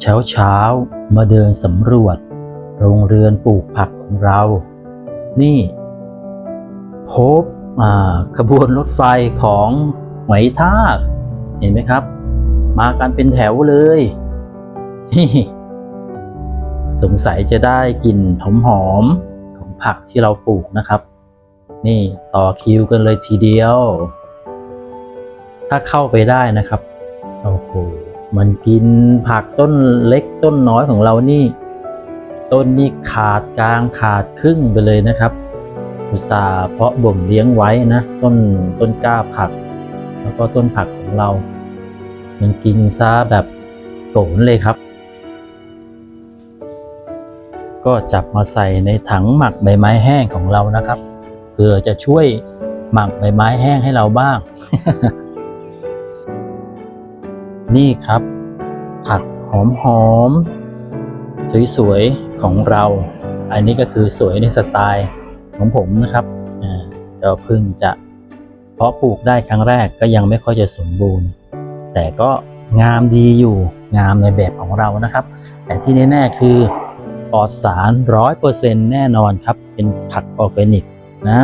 เช้าเช้าๆมาเดินสำรวจ โรงเรือนปลูกผักของเรา นี่พบขบวนรถไฟของไหมทากเห็นไหมครับ มากันเป็นแถวเลยนี่สงสัยจะได้กลิ่นหอมๆของผักที่เราปลูกนะครับ นี่ต่อคิวกันเลยทีเดียว ถ้าเข้าไปได้นะครับโอ้โห มันกินผักต้นเล็กต้นน้อยของเรานี่ ต้นนี่ขาดกลางขาดครึ่งไปเลยนะครับ อุตสาห์เพาะบ่มเลี้ยงไว้นะ ต้นต้นกล้าผัก แล้วก็ต้นผักของเรา มันกินซะแบบโกนเลยครับ ก็จับมาใส่ในถังหมักใบไม้แห้งของเรานะครับเพื่อจะช่วยหมักใบไม้แห้งให้เราบ้าง นี่ครับ ผักหอมหอมๆสวยๆของเรา อันนี้ก็คือสวยในสไตล์ของผมนะครับอ่าก็เพิ่งจะเพาะปลูกได้ครั้งแรกก็ยังไม่ค่อยจะสมบูรณ์ แต่ก็งามดีอยู่งามในแบบของเรานะครับ แต่ที่แน่ๆคือปลอดสารร้อยเปอร์เซ็นแน่นอนครับ เป็นผักออร์แกนิกนะ